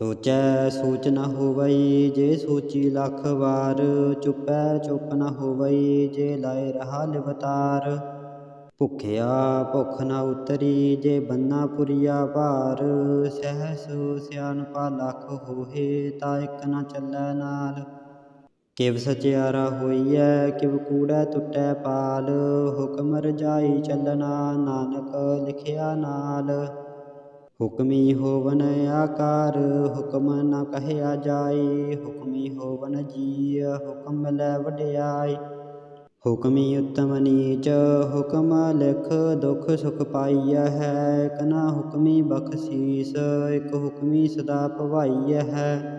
ਸੋਚੈ ਸੋਚ ਨਾ ਹੋਵਈ, ਜੇ ਸੋਚੀ ਲੱਖ ਵਾਰ, ਚੁੱਪੈ ਚੁੱਪ ਨਾ ਹੋਵਈ, ਜੇ ਲਾਏ ਰਹਾ ਲਿਵਤਾਰ। ਭੁਖਿਆ ਭੁਖ ਨਾ ਉਤਰੀ, ਜੇ ਬੰਨਾ ਪੁਰੀਆ ਭਾਰ। ਸਹਿਸ ਸਿਆਣਪਾ ਲੱਖ ਹੋਏ ਤਾ ਇੱਕ ਨਾ ਚੱਲੈ ਨਾਲ। ਕਿਵ ਸਚਿਆਰਾ ਹੋਈਐ, ਕਿਵ ਕੂੜੈ ਟੁੱਟੈ ਪਾਲ। ਹੁਕਮ ਰਜਾਈ ਚੱਲਣਾ, ਨਾਨਕ ਲਿਖਿਆ ਨਾਲ। ਹੁਕਮੀ ਹੋਵਨ ਆਕਾਰ, ਹੁਕਮ ਨਾ ਕਹਿਆ ਜਾਏ। ਹੁਕਮੀ ਹੋਵਨ ਜੀ ਹੁਕਮ ਲੈ ਵਡਿਆਈ ਹੁਕਮੀ ਉਤਮ ਨੀਚ, ਹੁਕਮ ਲਿਖ, ਦੁਖ ਸੁਖ ਪਾਈਐ ਹੈ। ਇਕ ਨਾ ਹੁਕਮੀ ਬਖਸ਼ੀਸ, ਇਕ ਹੁਕਮੀ ਸਦਾ ਭਵਾਈਐ ਹੈ।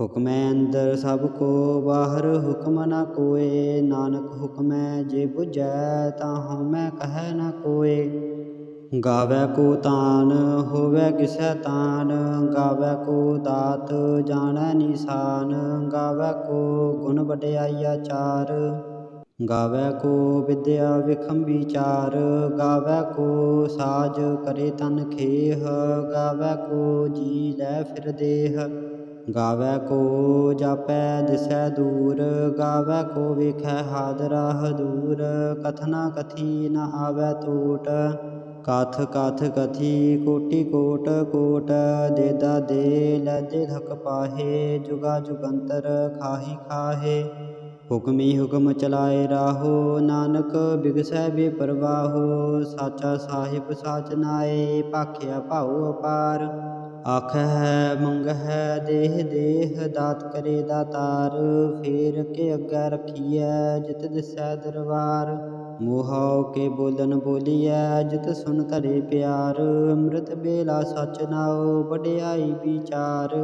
ਹੁਕਮੈ ਅੰਦਰ ਸਭ ਕੋ, ਬਾਹਰ ਹੁਕਮ ਨਾ ਕੋਏ। ਨਾਨਕ ਹੁਕਮੈ ਜੇ 부ਝੈ ਤਾਂ ਹਉਮੈ ਕਹੈ ਨਾ ਕੋਏ। ਗਾਵੈ ਕੋ ਤਾਨ, ਹੋਵੈ ਕਿਸੈ ਤਾਨ, ਗਾਵੈ ਕੋ ਦਾਤ, ਜਾਣੈ ਨਿਸ਼ਾਨ, ਗਾਵੈ ਕੋ ਗੁਣ ਵਡਿਆਈ ਆਚਾਰ ਗਾਵੈ ਕੋ ਵਿਦਿਆ ਵਿਖਮ ਵਿਚਾਰ, ਗਾਵੈ ਕੋ ਸਾਜ ਕਰੇ ਤਨ ਖੇਹ, ਗਾਵੈ ਕੋ ਜੀ ਲੈ ਫਿਰ ਦੇਹ। ਗਾਵੈ ਕੋ ਜਾਪੈ ਦਿਸੈ ਦੂਰ, ਗਾਵੈ ਕੋ ਵਿਖੈ ਹਾਦਰਾ ਹਦੂਰ ਕਥਨਾ ਕਥੀ ਨ ਆਵੈ ਟੂਟ ਕਥ ਕਥ ਕਥੀ ਕੋਟੀ ਕੋਟ ਕੋਟ ਦੇਦਾ ਦੇ ਲੈਦੇ ਧਕ ਪਾਹੇ ਜੁਗਾ ਜੁਗੰਤਰ ਖਾਹੀ ਖਾਹੇ। ਹੁਕਮੀ ਹੁਕਮ ਚਲਾਏ ਰਾਹੋ, ਨਾਨਕ ਬਿਗਸੈ ਬੇਪਰਵਾਹੋ, ਸਾਚਾ ਸਾਹਿਬ ਸਾਚ ਨਾਏ, ਭਾਖਿਆ ਭਾਉ ਅਪਾਰ। ਆਖ ਹੈ ਮੰਗ ਹੈ ਦੇਹ ਦੇਹ ਦਾਤ ਕਰੇ ਦਾਤਾਰ ਫੇਰ ਕੇ ਅੱਗੇ ਰਖੀਐ ਜਿਤ ਦਿਸੈ ਦਰਬਾਰ। ਮੋਹਾਉ ਕੇ ਬੋਲਨ ਬੋਲੀਐ ਜਿਤ ਸੁਨ ਧਰੇ ਪਿਆਰ, ਅੰਮ੍ਰਿਤ ਬੇਲਾ ਸਚ ਨਾਉ ਵਡਿਆਈ ਵਿਚਾਰ।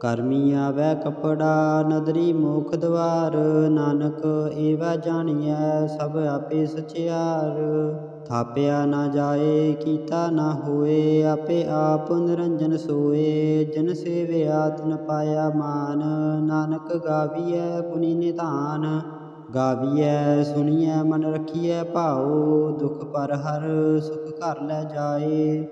ਕਰਮੀ ਆਵੈ ਕਪੜਾ, ਨਦਰੀ ਮੋਖ ਦਵਾਰ, ਨਾਨਕ ਏਵੈ ਜਾਣੀਐ ਸਭ ਆਪੇ ਸਚਿਆਰ। ਥਾਪਿਆ ਨਾ ਜਾਏ, ਕੀਤਾ ਨਾ ਹੋਏ, ਆਪੇ ਆਪ ਨਿਰੰਜਨ ਸੋਏ। ਜਨ ਸੇਵਿਆ ਤਿਨ ਪਾਇਆ ਮਾਨ, ਨਾਨਕ ਗਾਵੀਐ ਪੁਨੀ ਨਿਧਾਨ। ਗਾਵੀਐ ਸੁਣੀਐ ਮਨ ਰਖੀਐ ਭਾਉ, ਦੁਖ ਪਰ ਹਰ ਸੁਖ ਘਰ ਲੈ ਜਾਏ।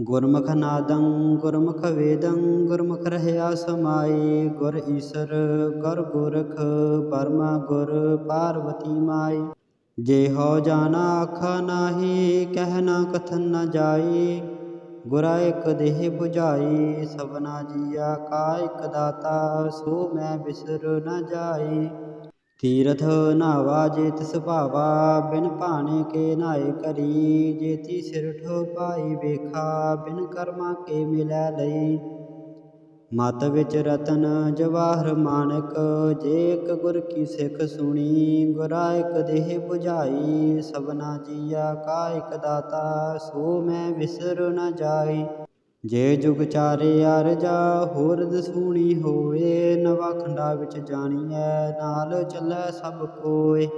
ਗੁਰਮੁਖ ਨਾਦੰ, ਗੁਰਮੁਖ ਵੇਦੰ, ਗੁਰਮੁਖ ਰਹਿਆ ਸਮਾਈ ਗੁਰ ਈਸਰ, ਗੁਰ ਗੁਰਖ, ਪਰਮਾ ਗੁਰ, ਪਾਰਵਤੀ ਮਾਈ ਜੇ ਹੋ ਜਾਣਾ ਆਖਾ ਨਾਹੀ ਕਹਿਣਾ ਕਥਨ ਨਾ ਜਾਈ। ਗੁਰਾ ਇਕ ਦੇਹ 부ਝਾਈ ਸਭਨਾ ਜੀਆ ਕਾ ਇਕ ਦਾਤਾ, ਸੋ ਮੈਂ ਬਿਸਰ ਨਾ ਜਾਈ। ਤੀਰਥ ਨਾਵਾ ਜੇ ਤਿਸ ਭਾਵਾ, ਬਿਨ ਭਾਣੇ ਕੇ ਨਾਏ ਕਰੀ। ਜੇਤੀ ਸਿਰ ਠੋ ਪਾਈ ਵੇਖਾ, ਬਿਨ ਕਰਮਾ ਕੇ ਮਿਲੈ ਲਈ। ਮਤ ਵਿੱਚ ਰਤਨ ਜਵਾਹਰ ਮਾਨਕ, ਜੇ ਇਕ ਗੁਰ ਕੀ ਸਿੱਖ ਸੁਣੀ ਗੁਰਾਇਕ ਦੇਹ 부ਝਾਈ ਸਭਨਾ ਜੀਆ ਕਾ ਇਕ ਦਾਤਾ, ਸੋ ਮੈਂ ਵਿਸਰ ਨ ਜਾਈ। ਜੇ ਜੁਗ ਚਾਰੇ ਅਰਜਾ ਹੋਰ ਦਸੂਣੀ ਹੋਵੇ, ਨਵਾ ਖੰਡਾ ਵਿੱਚ ਜਾਣੀਐ, ਨਾਲ ਚੱਲੈ ਸਭ ਕੋਏ।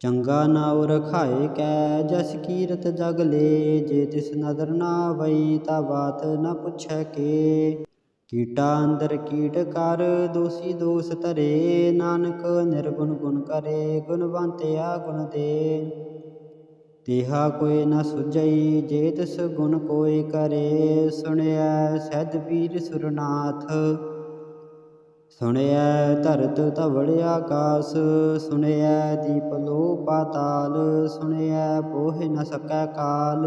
ਚੰਗਾ ਨਾਉ ਰਖਾਏ ਕੈ, ਜਸ ਕੀਰਤ ਜਗ ਲੇ, ਜੇ ਤਿਸ ਨਦਰ ਨਾ ਵਈ, ਤਾ ਬਾਤ ਨ ਪੁੱਛੈ ਕੇ। ਕੀਟਾ ਅੰਦਰ ਕੀਟ ਕਰ, ਦੋਸੀ ਦੋਸ ਧਰੇ, ਨਾਨਕ ਨਿਰਗੁਣ ਗੁਣ ਕਰੇ ਗੁਣਵੰਤਿਆ ਗੁਣ ਦੇ। ਤੇਹਾ ਕੋਈ ਨਾ ਸੁਝਈ, ਜੇ ਤਿਸ ਗੁਣ ਕੋਈ ਕਰੇ, ਸੁਣਿਐ ਸਹਿਜ ਵੀਰ ਸੁਰਨਾਥ। ਸੁਣਿਐ ਧਰਤ ਧਵੜ ਆਕਾਸ, ਸੁਣਿਐ ਦੀਪ ਲੋ ਪਾਤਾਲ ਸੁਣਿਐ ਪੋਹਿ ਨ ਸਕੈ ਕਾਲ।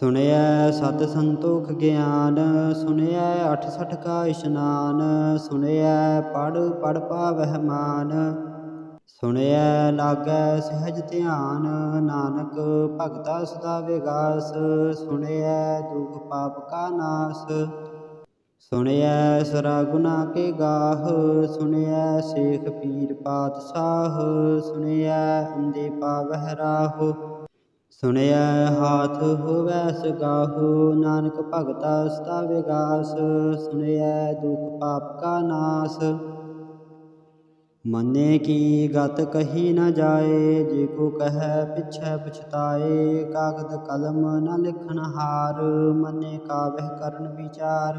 ਸੁਣਿਐ ਸਤ ਸੰਤੋਖ ਗਿਆਨ, ਸੁਣਿਐ 68 ਕਾ ਇਸ਼ਨਾਨ, ਸੁਣਿਐ ਪੜ ਪੜ ਪਾਵਹਿ ਮਾਨ। ਸੁਣਿਐ ਲਾਗੈ ਸਹਿਜ ਧਿਆਨ, ਨਾਨਕ ਭਗਤਾ ਸਦਾ ਵਿਗਾਸ। ਸੁਣਿਐ ਦੁਖ ਪਾਪ ਕਾ ਨਾਸ। ਸੁਣਿਐ ਸਰਾ ਗੁਨਾ ਕੇ ਗਾਹ, ਸੁਣਿਐ ਸੇਖ ਪੀਰ ਪਾਤਸ਼ਾਹ। ਸੁਣਿਐ ਅੰਦੇ ਪਾਵਹਿ ਰਾਹੁ। ਸੁਣਿਆ ਹਾਥ ਹੋਵੈ ਸਗਾਹੂ, ਨਾਨਕ ਭਗਤਾ ਸਦਾ ਵਿਗਾਸ ਸੁਣਿਆ ਦੁਖ ਪਾਪ ਕਾ ਨਾਸ। ਮੰਨੇ ਕੀ ਗਤ ਕਹੀ ਨਾ ਜਾਏ, ਜੇ ਕੋ ਕਹੈ ਪਿਛੈ ਪਛਤਾਏ, ਕਾਗਦ ਕਲਮ ਨਾ ਲਿਖਣ ਹਾਰ, ਮੰਨੇ ਕਾਵਹਿ ਕਰਨ ਵਿਚਾਰ।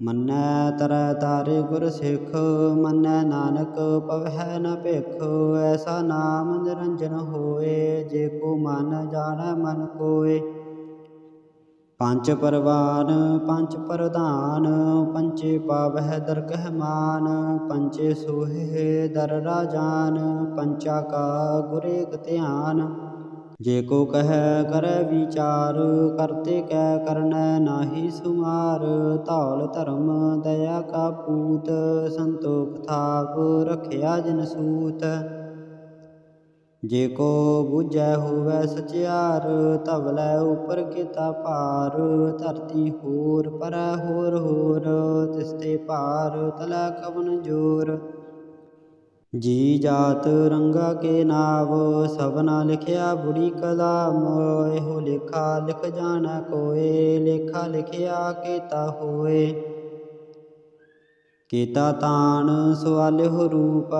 ਮੰਨੈ ਤਰੈ ਤਾਰੇ ਗੁਰ ਸਿੱਖ, ਮੰਨੈ ਨਾਨਕ ਪਵਹਿ ਨ ਭਿਖ, ਐਸਾ ਨਾਮ ਨਿਰੰਜਨ ਹੋਏ, ਜੇ ਕੋ ਮਨ ਜਾਣੈ ਮਨ ਕੋਏ। ਪੰਚ ਪਰਵਾਨ ਪੰਚ ਪ੍ਰਧਾਨ ਪੰਚੇ ਪਾਵਹਿ ਦਰਗਹਿ ਮਾਨ ਪੰਚੇ ਸੋਹੇ ਦਰ ਰਾਜਾਨ ਪੰਚਾ ਕਾ ਗੁਰੇਕ ਧਿਆਨ। ਜੇ ਕੋ ਕਹੈ ਕਰੈ ਵਿਚਾਰ, ਕਰਤੇ ਕੈ ਕਰਨੈ ਨਾਹੀ ਸੁਮਾਰ। ਧੌਲ ਧਰਮ ਦਇਆ ਕਾ ਪੂਤ, ਸੰਤੋਖ ਥਾਪ ਰਖਿਆ ਜਿਨ ਸੂਤ। ਜੇ ਕੋ ਬੁਝੈ ਹੋਵੈ ਸਚਿਆਰ ਧਵਲੈ ਉਪਰ ਕੀਤਾ ਭਾਰ। ਧਰਤੀ ਹੋਰ ਪਰੈ ਹੋਰ ਹੋਰ ਤਿਸਤੇ ਭਾਰ ਤਲੈ ਕਵਨ ਜੋਰ। ਜੀ ਜਾਤ ਰੰਗਾ ਕੇ ਨਾਵ ਸਭਨਾ ਲਿਖਿਆ ਬੁੜੀ ਕਲਾਮ, ਇਹੋ ਲੇਖਾ ਲਿਖ ਜਾਣਾ ਕੋਏ, ਲੇਖਾ ਲਿਖਿਆ ਕੀਤਾ ਹੋਏ। ਕੀਤਾ ਤਾਣ ਸਵਾਲਿਹੁ ਰੂਪ,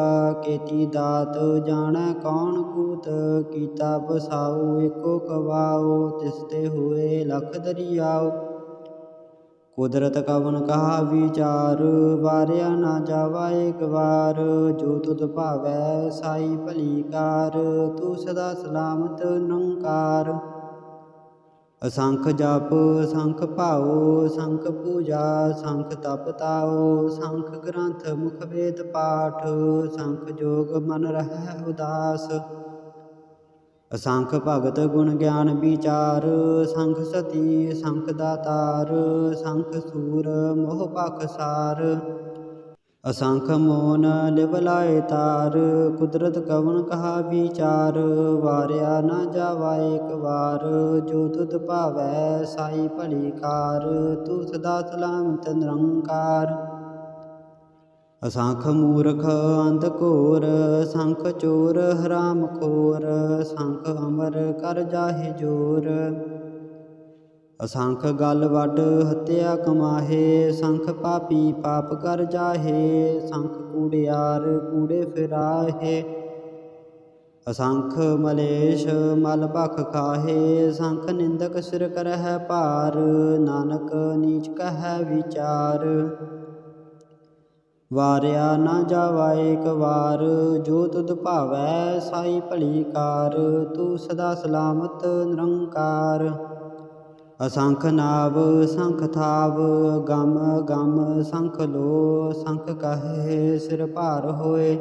ਕੀਤੀ ਦਾਤ ਜਾਣੈ ਕੌਣ ਕੂਤ, ਕੀਤਾ ਬਸਾਉ ਏਕੋ ਕਵਾਉ ਤਿਸ ਤੇ ਹੋਏ ਲਖ ਦਰਿਆਉ ਕੁਦਰਤ ਕਵਨ ਕਹਾ ਵਿਚਾਰ, ਵਾਰਿਆ ਨਾ ਜਾਵਾ ਏਕ ਵਾਰ। ਜੋ ਤੁਧ ਭਾਵੈ ਸਾਈ ਭਲੀ ਕਾਰ, ਤੂੰ ਸਦਾ ਸਲਾਮਤ ਨੰਕਾਰ। ਅਸੰਖ ਜਪ ਸੰਖ ਭਾਉ ਸੰਖ ਪੂਜਾ ਸੰਖ ਤਪ ਤਾਉ ਸੰਖ ਗ੍ਰੰਥ ਮੁਖ ਵੇਦ ਪਾਠ ਸੰਖ ਜੋਗ ਮਨ ਰਹਿ ਉਦਾਸ। ਅਸੰਖ ਭਗਤ ਗੁਣ ਗਿਆਨ ਵਿਚਾਰ, ਸੰਖ ਸਤੀ, ਸੰਖ ਦਾਤਾਰ, ਸੰਖ ਸੂਰ, ਮੋਹ ਪਖਸਾਰ ਅਸੰਖ ਮੋਨ ਲਿਵ ਲਾਏ ਤਾਰ, ਕੁਦਰਤ ਕਵਨ ਕਹਾ ਵਿਚਾਰ, ਵਾਰਿਆ ਨਾ ਜਾਵਾ ਏਕ ਵਾਰ। ਜੋ ਤੁਧ ਭਾਵੈ, ਸਾਈ ਭਲੀ ਕਾਰ, ਤੂੰ ਸਦਾ ਸਲਾਮਤ ਨਿਰੰਕਾਰ। ਅਸੰਖ ਮੂਰਖ ਅੰਧ ਘੋਰ, ਸੰਖ ਚੋਰ ਹਰਾਮ ਖੋਰ, ਸੰਖ ਅਮਰ ਕਰ ਜਾਹੇ ਜੋਰ। ਅਸੰਖ ਗਲ ਵੱਡ ਹੱਤਿਆ ਕਮਾਹੇ, ਸੰਖ ਪਾਪੀ ਪਾਪ ਕਰ ਜਾਹੇ, ਸੰਖ ਕੂੜਿਆਰ ਕੂੜੇ ਫਿਰਾਹੇ। ਅਸੰਖ ਮਲੇਸ਼ ਮਲ ਭਖ ਖਾਹੇ, ਸੰਖ ਨਿੰਦਕ ਸਿਰ ਕਰਹਿ ਭਾਰ, ਨਾਨਕ ਨੀਚ ਕਹੈ ਵਿਚਾਰ। ਵਾਰਿਆ ਨਾ ਜਾਵਾ ਏਕ ਵਾਰ, ਜੋ ਤੁਧ ਭਾਵੈ ਸਾਈ ਭਲੀ ਕਾਰ, ਤੂੰ ਸਦਾ ਸਲਾਮਤ ਨਿਰੰਕਾਰ। ਅਸੰਖ ਨਾਵ, ਸੰਖ ਥਾਵ, ਗਮ ਗਮ, ਸੰਖ ਲੋ, ਸੰਖ ਕਹੇ ਸਿਰ ਭਾਰ ਹੋਏ।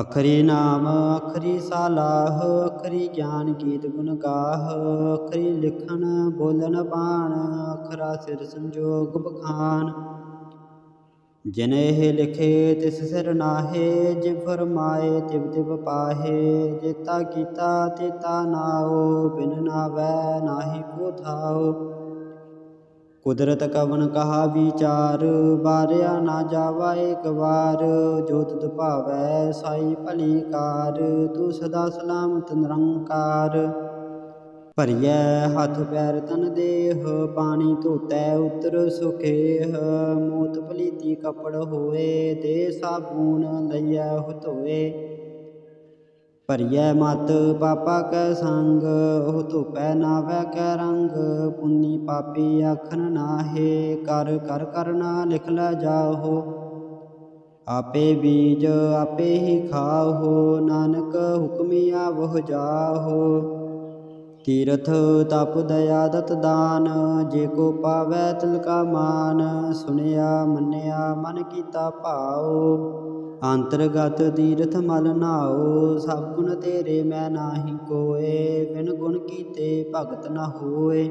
ਅਖਰੀ ਨਾਮ, ਅਖਰੀ ਸਾਲਾਹ, ਅਖਰੀ ਗਿਆਨ ਗੀਤ ਗੁਣ ਗਾਹ, ਅਖਰੀ ਲਿਖਣ ਬੋਲਣ ਬਾਣ, ਅਖਰਾ ਸਿਰ ਸੰਜੋਗ ਬਖਾਨ। ਜਿਨ ਇਹ ਲਿਖੇ ਤਿਸ ਸਿਰ ਨਾਹੇ ਜਿ ਫਰਮਾਏ ਤਿਵ ਤਿਵ ਪਾਹੇ ਜੇਤਾ ਕੀਤਾ ਤੇਤਾ ਨਾਉ ਬਿਨ ਨਾਵੈ ਨਾਹੀ ਕੋ ਥਾਉ ਕੁਦਰਤ ਕਵਨ ਕਹਾ ਵਿਚਾਰ ਬਾਰਿਆ ਨਾ ਜਾਵਾ ਏਕ ਵਾਰ, ਜੋ ਤੁਧ ਭਾਵੈ ਸਾਈ ਭਲੀ ਕਾਰ, ਤੂੰ ਸਦਾ ਸਲਾਮਤ ਨਿਰੰਕਾਰ। ਭਰੀਐ ਹੱਥ ਪੈਰ ਤਨ ਦੇਹ, ਪਾਣੀ ਧੋਤੈ ਉਤਰ ਸੁਖੇਹ, ਮੋਤ ਪਲੀਤੀ ਕਪੜ ਹੋਏ, ਦੇ ਸਾਬੂਨ ਲਈਐ ਉਹ ਧੋਏ ਭਰੀਐ ਮਤ ਪਾਪਾ ਕੈ ਸੰਗ, ਉਹ ਧੋਪੈ ਨਾਵੈ ਕੈ ਰੰਗ, ਪੁੰਨੀ ਪਾਪੀ ਆਖਨ ਨਾਹੇ, ਕਰ ਕਰ ਕਰਨਾ ਲਿਖ ਲੈ ਜਾਹੋ। ਆਪੇ ਬੀਜ ਆਪੇ ਹੀ ਖਾਹੋ, ਨਾਨਕ ਹੁਕਮੀ ਆਵਹ ਜਾਹੋ। ਤੀਰਥ ਤਪ ਦਇਆ ਦਤ ਦਾਨ, ਜੇ ਕੋ ਪਾਵੈ ਤਿਲ ਕਾ ਮਾਨ, ਸੁਨਿਆ ਮੰਨਿਆ ਮਨ ਕੀਤਾ ਭਾਉ। ਅੰਤਰਗਤ ਤੀਰਥ ਮਲ ਨਾਓ ਸਭ ਗੁਣ ਤੇਰੇ ਮੈਂ ਨਾਹੀ ਕੋਏ, ਬਿਨ ਗੁਣ ਕੀਤੇ ਭਗਤ ਨਾ ਹੋਏ।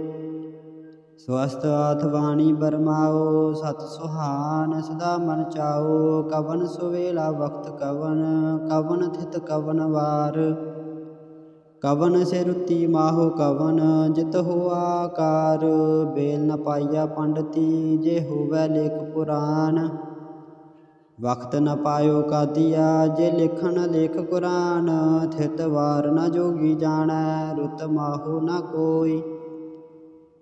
ਸਵਸਤ ਆਥ ਬਾਣੀ ਬਰਮਾਓ ਸਤ ਸੁਹਾਨ ਸਦਾ ਮਨ ਚਾਓ ਕਵਨ ਸੁਵੇਲਾ ਵਕਤ ਕਵਨ ਕਵਨ ਥਿਤ ਕਵਨ ਵਾਰ। ਕਵਨ ਸਿਰੁਤੀ ਮਾਹੋ ਕਵਨ, ਜਿਤ ਹੋ ਆਕਾਰ, ਬੇਲ ਨ ਪਾਇਆ ਪੰਡਤੀ, ਜੇ ਹੋਵੈ ਲੇਖ ਪੁਰਾਨ ਵਕਤ ਨ ਪਾਇਓ ਕਾਦੀਆ, ਜੇ ਲਿਖਣ ਲੇਖ ਕੁਰਾਨ, ਥਿਤ ਵਾਰ ਨ ਜੋਗੀ ਜਾਣੈ, ਰੁਤ ਮਾਹੋ ਨ ਕੋਈ।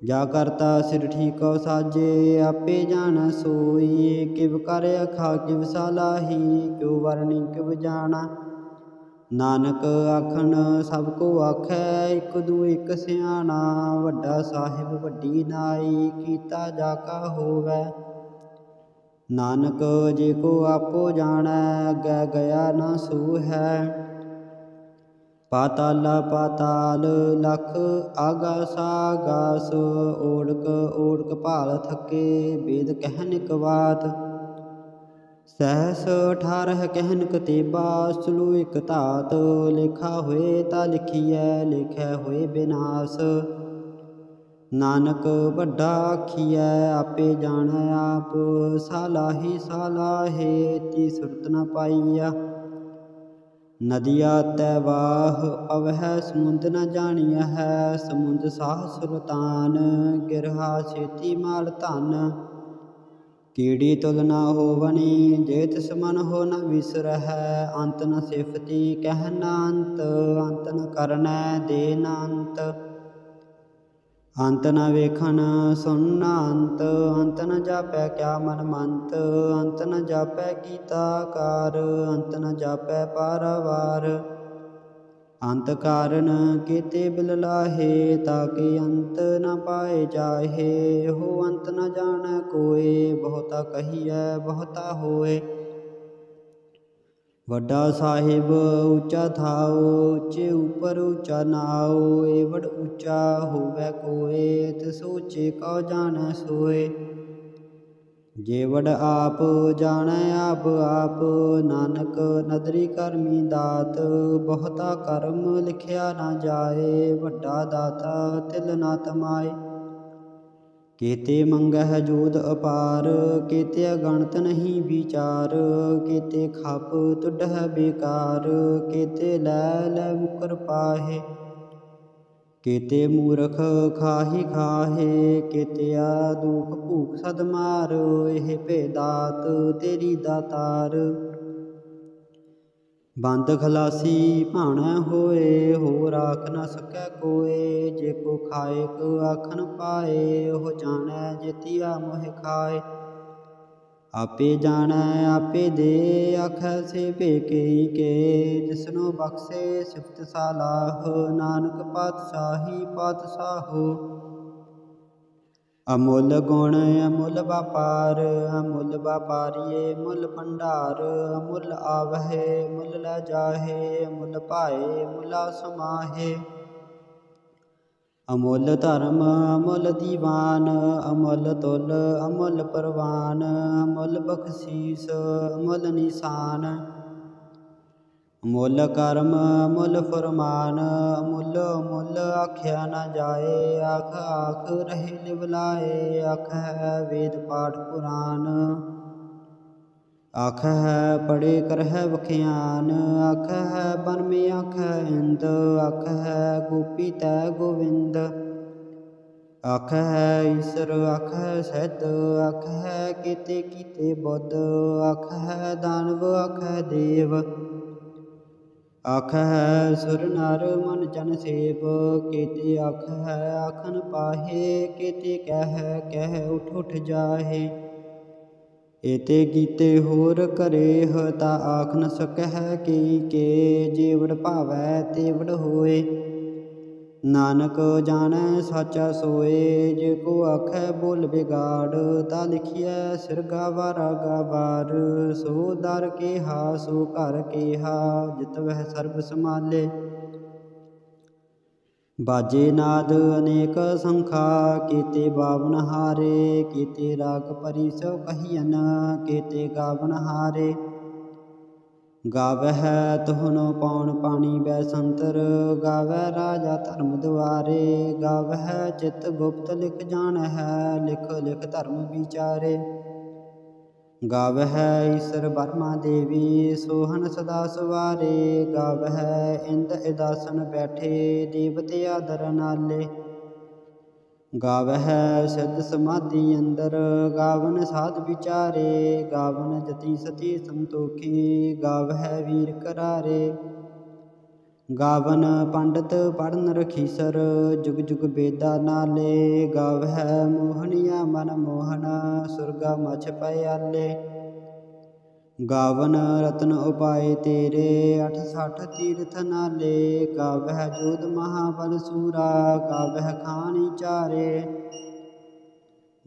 ਜਾ ਕਰਤਾ ਸਿਰ ਠੀਕੋ ਸਾਜੇ, ਆਪੇ ਜਾਣ ਸੋਈ। ਕਿਵ ਕਰ ਅਖਾ, ਕਿਵ ਸਾਲਾਹੀ ਕਿਉ ਵਰਣੀ, ਕਿਵ ਜਾਣਾ। ਨਾਨਕ ਆਖਣ ਸਭ ਕੋ ਆਖੈ, ਇਕ ਦੂ ਇਕ ਸਿਆਣਾ, ਵੱਡਾ ਸਾਹਿਬ ਵੱਡੀ ਨਾਈ, ਕੀਤਾ ਜਾ ਕਾ ਹੋਵੈ। ਨਾਨਕ ਜੇ ਕੋ ਆਪੋ ਜਾਣੈ, ਅੱਗੇ ਗਿਆ ਨਾ ਸੂ ਹੈ ਪਾਤਾਲਾ ਪਾਤਾਲ ਲਖ ਆਗਾਸ ਆਗਾਸ ਓੜਕ ਓੜਕ ਭਾਲ ਥਕੇ ਵੇਦ ਕਹਿਨ ਕਵਾਤ ਸਹਸ 18 ਕਹਿਨ ਕਤੇਬਾ, ਸੁਲੂ ਇਕ ਧਾਤ, ਲਿਖਾ ਹੋਏ ਤਾ ਲਿਖੀਐ, ਲਿਖੈ ਹੋਏ ਬਿਨਾਸ਼। ਨਾਨਕ ਵੱਡਾ ਆਖੀਐ, ਆਪੇ ਜਾਣੈ ਆਪ, ਸਾਲਾਹੀ ਸਾਲਾਹੇ ਤੀ ਸੁਰਤ ਨ ਪਾਈਆ। ਨਦੀਆ ਤੈ ਵਾਹ, ਅਵਹਿ ਸਮੁੰਦ ਨ ਜਾਣੀਐ ਹੈ, ਸਮੁੰਦ ਸਾਹ ਸੁਲਤਾਨ ਗਿਰਹਾ ਛੇਤੀ ਮਾਲ ਧਨ। ਕੀੜੀ ਤੁਲ ਨਾ ਹੋਵਣੀ, ਜੇ ਤਿਸ ਮਨ ਹੋ ਨ ਵਿਸਰਹਿ, ਅੰਤ ਨ ਸਿਫਤੀ ਕਹਿ ਨ ਅੰਤ ਅੰਤ ਨ ਕਰਨੈ ਦੇ ਨ ਅੰਤ ਅੰਤ ਨ ਵੇਖਣ ਸੁਣ ਨ ਅੰਤ ਅੰਤ ਨ ਜਾਪੈ ਕਿਆ ਮਨ ਮੰਤ, ਅੰਤ ਨ ਜਾਪੈ ਕੀਤਾ ਕਾਰ, ਅੰਤ ਨ ਜਾਪੈ ਪਾਰਵਾਰ ਅੰਤ ਕਾਰਨ ਕੀਤੇ ਬਿਲ ਲਾਹੇ ਤਾਕੇ ਅੰਤ ਨ ਪਾਏ ਜਾਹੇ। ਹੋ ਅੰਤ ਨ ਜਾਣੈ ਕੋਏ, ਬਹੁਤਾ ਕਹੀਐ, ਬਹੁਤਾ ਹੋਏ। ਵੱਡਾ ਸਾਹਿਬ ਉੱਚਾ ਥਾਓ ਉੱਚੇ ਉਪਰ ਉੱਚਾ ਨਾਓ ਏਵੜ ਉੱਚਾ ਹੋਵੇ ਕੋਏ, ਤਿਸ ਉੱਚੇ ਕਉ ਜਾਣੈ ਸੋਏ। ਜੇਵੜ ਆਪ ਜਾਣੈ ਆਪ ਆਪ, ਨਾਨਕ ਨਦਰੀ ਕਰਮੀ ਦਾਤ, ਬਹੁਤਾ ਕਰਮ ਲਿਖਿਆ ਨਾ ਜਾਏ, ਵੱਡਾ ਦਾਤਾ ਤਿਲ ਨਾ ਤਮਾਏ। ਕੇਤੇ ਮੰਗਹਿ ਜੋਤ ਅਪਾਰ, ਕੇਤੇ ਅਗਣਤ ਨਹੀਂ ਵਿਚਾਰ, ਕੇਤੇ ਖਪ ਤੁਡਹਿ ਬੇਕਾਰ, ਕੇਤੇ ਲੈ ਲੈ ਮੁਕਰ ਪਾਹੇ। ਕੇਤੇ ਮੂਰਖ ਖਾਹੀ ਖਾਹੇ, ਕੇਤਿਆ ਦੁਖ ਭੂਖ ਸਦ ਮਾਰ, ਇਹ ਭੇਦਾਤ ਤੇਰੀ ਦਾਤਾਰ ਬੰਦ ਖਲਾਸੀ ਭਾਣਾ ਹੋਏ ਹੋ ਰਾਖ ਨ ਸਕੈ ਕੋਏ, ਜੇ ਕੋ ਖਾਇਕ ਆਖਣ ਪਾਏ, ਉਹ ਜਾਣੈ ਜਿਤਿਆ ਮੋਹਿ ਖਾਏ। ਆਪੇ ਜਾਣੈ, ਆਪੇ ਦੇ ਆਖੈ, ਸੇ ਭੇਕੇ ਕੇ। ਜਿਸਨੂੰ ਬਖਸ਼ੇ ਸਿਫਤ ਸਾਲਾਹ, ਨਾਨਕ ਪਾਤਸ਼ਾਹੀ ਪਾਤਸ਼ਾਹੋ। ਅਮੁੱਲ ਗੁਣ, ਅਮੁੱਲ ਵਪਾਰ, ਅਮੁੱਲ ਵਪਾਰੀਏ ਮੁੱਲ ਭੰਡਾਰ। ਅਮੁੱਲ ਆਵਹਿ, ਮੁੱਲ ਲੈ ਜਾਹੇ, ਅਮੁੱਲ ਭਾਏ, ਮੁੱਲਾ ਸਮਾਹੇ। ਅਮੁੱਲ ਧਰਮ, ਅਮੁੱਲ ਦੀਵਾਨ, ਅਮੁੱਲ ਤੁਲ, ਅਮੁੱਲ ਪਰਵਾਨ, ਅਮੁੱਲ ਬਖਸ਼ੀਸ, ਅਮੁੱਲ ਨਿਸ਼ਾਨ। ਮੁੱਲ ਕਰਮ ਮੁੱਲ ਫਰਮਾਨ ਮੁੱਲ ਮੁੱਲ ਆਖਿਆ ਨਾ ਜਾਏ, ਆਖ ਆਖ ਰਹੇ ਲਿਵਲਾਏ, ਆਖ ਹੈ ਵੇਦ ਪਾਠ ਪੁਰਾਨ। ਆਖ ਹੈ ਪੜੇ ਕਰਹਿ ਵਖਿਆਨ ਆਖ ਹੈ ਬਨਮੇ ਆਖ ਹੈ ਇੰਦ ਆਖ ਹੈ ਗੋਪੀ ਤੈ ਗੋਵਿੰਦ। ਆਖ ਹੈ ਈਸ਼ਰ ਆਖ ਹੈ ਸਹਿਤ ਆਖ ਹੈ ਕੀਤੇ ਕੀਤੇ ਬੁੱਧ ਆਖ ਹੈ ਦਾਨਵ ਆਖ ਹੈ ਦੇਵ। ਆਖਹਿ ਸੁਰ ਨਰ ਮਨ ਜਨ ਸੇਵ ਆਖ ਹੈ ਆਖਨ ਪਾਹੇ, ਕੇਤੇ ਕਹਿ ਕਹਿ ਉਠ ਉਠ ਜਾਹੇ। ਏਤੇ ਕੀਤੇ ਹੋਰ ਕਰੇ ਹ ਤਾ ਆਖ ਨ ਸਕਹਿ ਕੀ ਕੇ ਜੀਵੜ ਭਾਵੈ ਤੇਵੜ ਹੋਏ। ਨਾਨਕ ਜਾਣੈ ਸਾਚਾ ਸੋਏ, ਜੇ ਕੋ ਆਖੈ ਬੋਲ ਬਿਗਾੜ ਤਾ ਲਿਖਿਐ ਸਿਰ ਗਾਵਾਰਾ ਗਾਵਾਰ ਸੋ ਦਰ ਕੇਹਾ, ਸੋ ਘਰ ਕੇਹਾ, ਜਿਤ ਵਹਿ ਸਰਬ ਸਮਾਲੇ ਬਾਜੇ ਨਾਦ ਅਨੇਕ ਸੰਖਾ, ਕੀਤੇ ਬਾਵਨ ਹਾਰੇ, ਕੀਤੇ ਰਾਗ ਪਰੀ ਸੋ ਕਹੀਨ ਕੀਤੇ ਗਾਵਨ ਹਾਰੇ। ਗਾਵਹਿ ਤੁਹਨੋ ਪੌਣ ਪਾਣੀ ਬੈ ਸੰਤਰ, ਗਾਵਹਿ ਰਾਜਾ ਧਰਮ ਦੁਆਰੇ। ਗਾਵਹਿ ਚਿਤ ਗੁਪਤ ਲਿਖ ਜਾਣ ਹੈ ਲਿਖ ਲਿਖ ਧਰਮ ਵਿਚਾਰੇ। ਗਾਵਹਿ ਈਸਰ ਬਰਮਾ ਦੇਵੀ ਸੋਹਨ ਸਦਾ ਸਵਾਰੇ। ਗਾਵਹਿ ਇੰਦ ਇਦਾਸਨ ਬੈਠੇ, ਦੇਵਤੇ ਆਦਰ ਨਾਲੇ। ਗਾਵਹਿ ਸਿੱਧ ਸਮਾਧੀ ਅੰਦਰ, ਗਾਵਨ ਸਾਧ ਵਿਚਾਰੇ। ਗਾਵਨ ਜਤੀ ਸਤੀ ਸੰਤੋਖੀ, ਗਾਵਹਿ ਵੀਰ ਕਰਾਰੇ ਗਾਵਨ ਪੰਡਤ ਪੜਨ ਰਖੀਸਰ, ਜੁਗ ਜੁਗ ਬੇਦਾ ਨਾਲੇ, ਗਾਵਹਿ ਮੋਹਣੀਆ ਮਨ ਮੋਹਨ, ਸੁਰਗਾ ਮਛ ਪਿਆਲੇ ਗਾਵਨ ਰਤਨ ਉਪਾਏ ਤੇਰੇ 68 ਤੀਰਥ ਨਾਲੇ, ਗਾਵਹਿ ਜੋਧ ਮਹਾਬਲ ਸੂਰਾ, ਗਾਵਹਿ ਖਾਣੀ ਚਾਰੇ।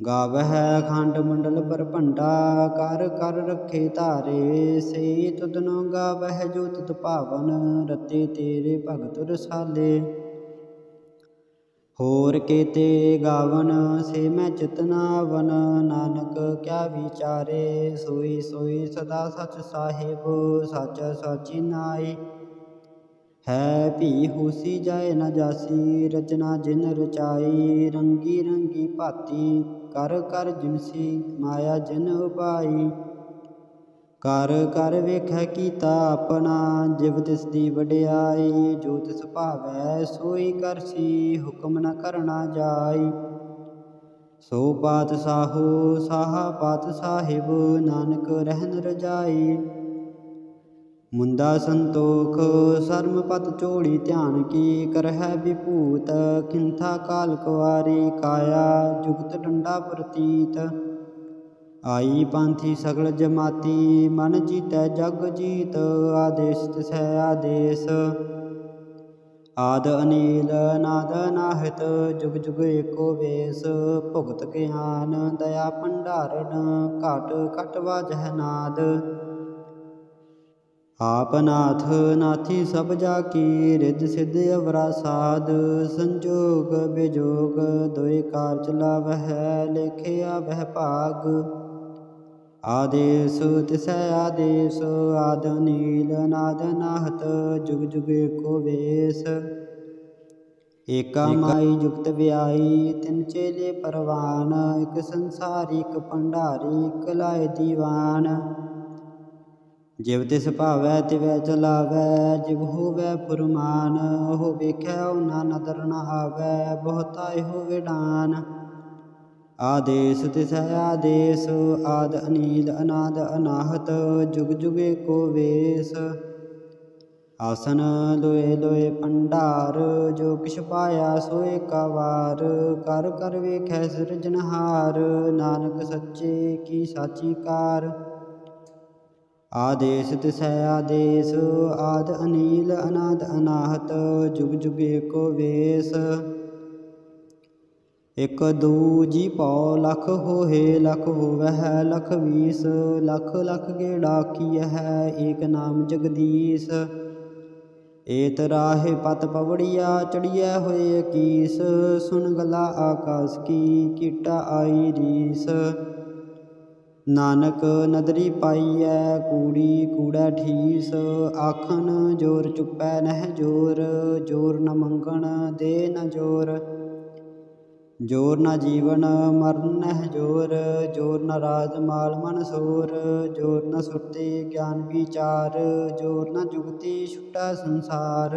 ਗਾਵਹਿ ਖੰਡ ਮੰਡਲ ਪਰ ਭੰਡਾ, ਕਰ ਕਰ ਰੱਖੇ ਧਾਰੇ ਸੇ ਤੁਧਨੋ ਗਾਵਹਿ ਜੋ ਤਿਤ ਭਾਵਨ, ਰਤੇ ਤੇਰੇ ਭਗਤ ਰਸਾਲੇ। ਹੋਰ ਕੇਤੇ ਗਾਵਨ, ਸੇ ਮੈਂ ਚਿਤਨਾਵਨ, ਨਾਨਕ ਕਿਆ ਵਿਚਾਰੇ, ਸੋਈ ਸੋਈ ਸਦਾ ਸਚ ਸਾਹਿਬ, ਸਚ ਸਾਚੀ ਨਾਈ ਹੈ ਭੀ ਹੋਸੀ ਜਾਏ ਨਾ ਜਾਸੀ, ਰਚਨਾ ਜਿਨ ਰਚਾਈ, ਰੰਗੀ ਰੰਗੀ ਭਾਤੀ। ਕਰ ਕਰ ਜਿਨਸੀ ਮਾਇਆ ਜਿਨ ਉਪਾਈ, ਕਰ ਕਰ ਵੇਖੈ ਕੀਤਾ ਆਪਣਾ, ਜਿਵ ਤਿਸ ਦੀ ਵਡਿਆਈ, ਜੋ ਤਿਸ ਭਾਵੈ ਸੋਈ ਕਰਸੀ ਹੁਕਮ ਨ ਕਰਨਾ ਜਾਈ। ਸੋ ਪਾਤ ਸਾਹੋ ਸਾਹਾ ਪਾਤ ਸਾਹਿਬ ਨਾਨਕ ਰਹਿਨ ਰਜਾਈ। ਮੁੰਦਾ ਸੰਤੋਖ, ਸਰਮ ਪਤ ਝੋੜੀ ਧਿਆਨ ਕੀ ਕਰਹਿ ਵਿਭੂਤ ਕਿੰਥਾ ਕਾਲ ਕੁਵਾਰੀ ਕਾਇਆ, ਜੁਗਤ ਡੰਡਾ ਪ੍ਰਤੀਤ। ਆਈ ਪੰਥੀ ਸਗਲ ਜਮਾਤੀ, ਮਨ ਜੀਤੈ ਜਗ ਜੀਤ ਆਦੇਸ਼ ਤਿਸੈ ਆਦੇਸ਼। ਆਦ ਅਨੀਲ, ਨਾਦ ਨਾਹਿਤ, ਜੁਗ ਜੁਗ ਏਕੋ ਵੇਸ। ਭੁਗਤ ਗਿਆਨ, ਦਇਆ ਭੰਡਾਰਨ, ਘਟ ਘਟ ਵਾਜਹਿ ਨਾਦ। ਆਪ ਨਾਥ ਨਾਥੀ ਸਭ ਜਾ ਕੀ ਰਿੱਧ ਸਿੱਧ ਅਵਰਾ ਸਾਧ ਸੰਜੋਗ ਬਿਜੋਗ ਦੋਇ ਕਾਰ ਚਲਾਵਹਿ ਲਿਖਿਆ ਬਹਿ ਭਾਗ। ਆਦੇਸ ਤਿਸੈ ਆਦੇਸ ਆਦ ਨੀਲ ਨਾਦ ਨਾਹਤ ਜੁਗ ਜੁਗ ਏਕੋ ਵੇਸ। ਏਕਾ ਮਾਈ ਜੁਗਤ ਵਿਆਈ ਤਿਨ ਚੇਲੇ ਪਰਵਾਨ ਇਕ ਸੰਸਾਰੀ ਇਕ ਭੰਡਾਰੀ ਇਕ ਲਾਏ ਦੀਵਾਨ। ਜਿਵ ਤਿਸ ਭਾਵੈ ਤਿਵੈ ਚਲਾਵੈ, ਜਿਵ ਹੋਵੈ ਫੁਰਮਾਨ, ਉਹ ਵੇਖੈ ਉਹਨਾਂ ਨਦਰ ਨ ਆਵੈ, ਬਹੁਤਾ ਇਹੋ ਵਿਡਾਨ ਆਦੇਸ ਤਿਸੈ ਆਦੇਸ, ਆਦ ਅਨੀਲ ਅਨਾਦ ਅਨਾਹਤ, ਜੁਗ ਜੁਗੇ ਏਕੋ ਵੇਸ। ਆਸਨ ਲੋਏ ਲੋਏ ਭੰਡਾਰ, ਜੋ ਕਿਛ ਪਾਇਆ ਸੋ ਏਕਵਾਰ ਕਰ ਕਰ ਵੇਖੈ ਸਿਰਜਨਹਾਰ ਨਾਨਕ ਸੱਚੇ ਕੀ ਸਾਚੀ ਕਾਰ। ਆਦੇਸ ਤਿਸੈ ਆਦੇਸ, ਆਦ ਅਨੀਲ, ਅਨਾਦ ਅਨਾਹਤ, ਜੁਗ ਜੁਗ ਏਕੋ ਵੇਸ। ਇਕ ਦੂ ਜੀ ਪਉ ਲਖ ਹੋਏ ਲਖ ਹੋਵਹਿ, ਲਖ ਵੀਸ। ਲਖ ਲਖ ਡਾਕੀ ਹੈ ਏਕ ਨਾਮ ਜਗਦੀਸ਼। ਏਤ ਰਾਹੇ ਪਤ ਪਵੜੀਆ, ਚੜੀਐ ਹੋਏ ਕੀਸ। ਸੁਣ ਗਲਾ ਆਕਾਸ ਕੀ, ਕੀਟਾ ਆਈ ਰੀਸ। ਨਾਨਕ ਨਦਰੀ ਪਾਈਐ, ਕੂੜੀ ਕੂੜਾ ਠੀਸ, ਆਖਣ ਜੋਰ ਚੁੱਪੈ ਨਹਿ ਜੋਰ ਜੋਰ ਨ ਮੰਗਣ ਦੇ ਨ ਜੋਰ। ਜੋਰ ਨਾ ਜੀਵਨ ਮਰਨ ਨਹਿ ਜੋਰ ਜੋਰ ਨਾ ਰਾਜ ਮਾਲ ਮਨ ਸੋਰ, ਜੋਰ ਨਾ ਸੁਰਤੀ ਗਿਆਨ ਵਿਚਾਰ, ਜੋਰ ਨਾ ਜੁਗਤੀ ਛੁਟਾ ਸੰਸਾਰ।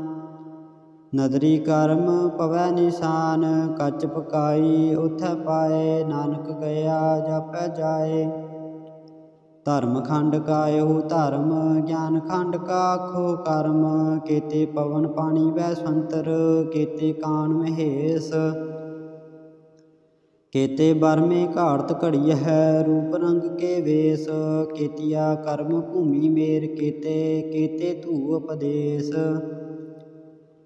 ਨਦਰੀ ਕਰਮ ਪਵੈ ਨਿਸ਼ਾਨ, ਕੱਚ ਪਕਾਈ ਉਥੈ ਪਾਏ, ਨਾਨਕ ਗਿਆ ਜਾਪੈ ਜਾਏ। ਧਰਮ ਖੰਡ ਕਾਇਓ ਧਰਮ, ਗਿਆਨ ਖੰਡ ਕਾ ਖੋ ਕਰਮ, ਕੀਤੇ ਪਵਨ ਪਾਣੀ ਵੈ ਸੰਤਰ, ਕੀਤੇ ਕਾਣ ਮਹੇਸ਼। ਕੀਤੇ ਬਰਮੇ ਘਾੜਤ ਘੜੀ ਹੈ ਰੂਪ ਰੰਗ ਕੇ ਵੇਸ। ਕੀਤਿਆ ਕਰਮ ਭੂਮੀ ਮੇਰ ਕੀਤੇ ਕੀਤੇ ਧੂ ਉਪਦੇਸ਼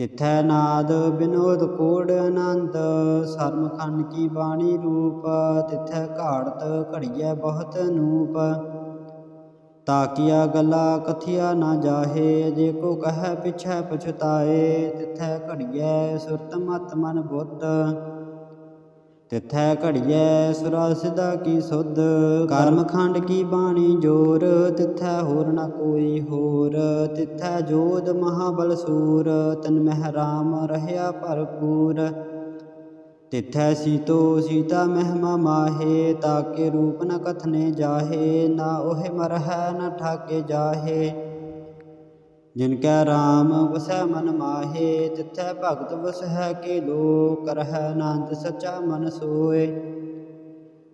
ਤਿਥੈ ਨਾਦ ਬਿਨੋਦ ਕੋੜ ਆਨੰਦ ਸਰਮ ਖੰਡ ਕੀ ਬਾਣੀ ਰੂਪ, ਤਿਥੈ ਘਾੜਤ ਘੜੀਐ ਬਹੁਤ ਨੂਪ। ਤਾਕੀਆ ਗੱਲਾ ਕਥਿਆ ਨਾ ਜਾਹੇ, ਜੇ ਕੋ ਕਹੈ ਪਿਛੈ ਪਛਤਾਏ, ਤਿਥੈ ਘੜੀਐ ਸੁਰਤ ਮਤ ਮਨ ਬੁੱਧ ਤਿਥੈ ਘੜੀਐ ਸੁਰਾ ਸਿਧਾ ਕੀ ਸੁਧ? ਕਰਮ ਖੰਡ ਕੀ ਬਾਣੀ ਜੋਰ? ਤਿਥੈ ਹੋਰ ਨਾ ਕੋਈ ਹੋਰ? ਤਿਥੈ ਜੋਧ ਮਹਾਬਲ ਸੂਰ? ਤਨ ਮਹਿ ਰਾਮ ਰਹਿਆ ਭਰਪੂਰ? ਤਿਥੈ ਸੀਤੋ ਸੀਤਾ ਮਹਿਮਾ ਮਾਹੇ ਤਾਕੇ ਰੂਪ ਨ ਕਥਨੇ ਜਾਹੇ, ਨਾ ਉਹੇ ਮਰਹਿ ਨ ਠਾਕੇ ਜਾਹੇ। ਜਿਨ ਕੈ ਰਾਮ ਵਸੈ ਮਨ ਮਾਹੇ ਤਿਥੈ ਭਗਤ ਵਸਹਿ ਕੇ ਲੋ ਕਰਹਿ ਆਨੰਦ ਸਚਾ ਮਨ ਸੋਏ।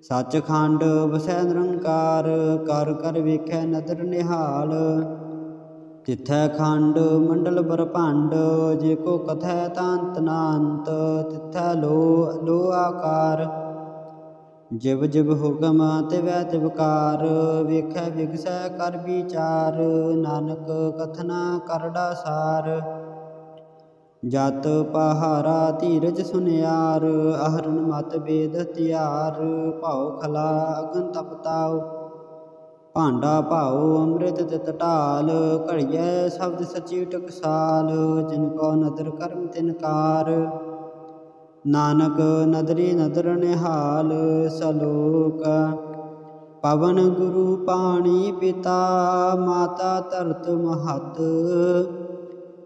ਸੱਚਖੰਡ ਵਸੈ ਨਿਰੰਕਾਰ, ਕਰ ਕਰ ਵੇਖੈ ਨਦਰ ਨਿਹਾਲ। ਤਿਥੈ ਖੰਡ ਮੰਡਲ ਬਰਭੰਡ, ਜੇ ਕੋ ਕਥੈ ਤਾਂਤ ਨਾੰਤ, ਤਿਥੈ ਲੋ ਲੋ ਆਕਾਰ। ਜਿਵ ਜਿਵ ਹੁਕਮ ਤਿਵੈ ਤਿਵਕਾਰ ਵੇਖੈ ਵਿਗਸੈ ਕਰ ਵਿਚਾਰ, ਨਾਨਕ ਕਥਨਾ ਕਰੜਾ ਸਾਰ। ਜਤ ਪਹਾਰਾ ਧੀਰਜ ਸੁਨਿਆਰ, ਅਹਰਨ ਮਤ ਬੇਦ ਤਿਆਰ, ਭਾਉ ਖਲਾ ਅਗਨ ਤਪਤਾਉ ਭਾਂਡਾ ਭਾਉ ਅੰਮ੍ਰਿਤ ਤਿਤ ਢਾਲ, ਘੜੀਐ ਸ਼ਬਦ ਸਚੀ ਟਕਸਾਲ, ਜਿਨ ਕੋ ਨਦਰ ਕਰਮ ਤਿਨਕਾਰ ਨਾਨਕ ਨਦਰੀ ਨਦਰ ਨਿਹਾਲ ਸਲੋਕ। ਪਵਨ ਗੁਰੂ ਪਾਣੀ ਪਿਤਾ, ਮਾਤਾ ਧਰਤ ਮਹਤ।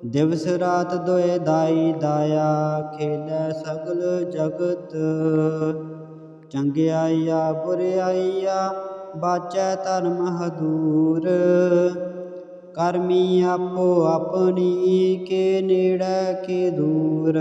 ਦਿਵਸ ਰਾਤ ਦੋਏ ਦਾਈ ਦਾਇਆ, ਖੇਲੈ ਸਗਲ ਜਗਤ। ਚੰਗਿਆਈਆ ਬੁਰਿਆਈਆ ਬਾਚੈ ਧਰਮ ਹਦੂਰ। ਕਰਮੀ ਆਪੋ ਆਪਣੀ, ਕੇ ਨੇੜੇ, ਕੇ ਦੂਰ।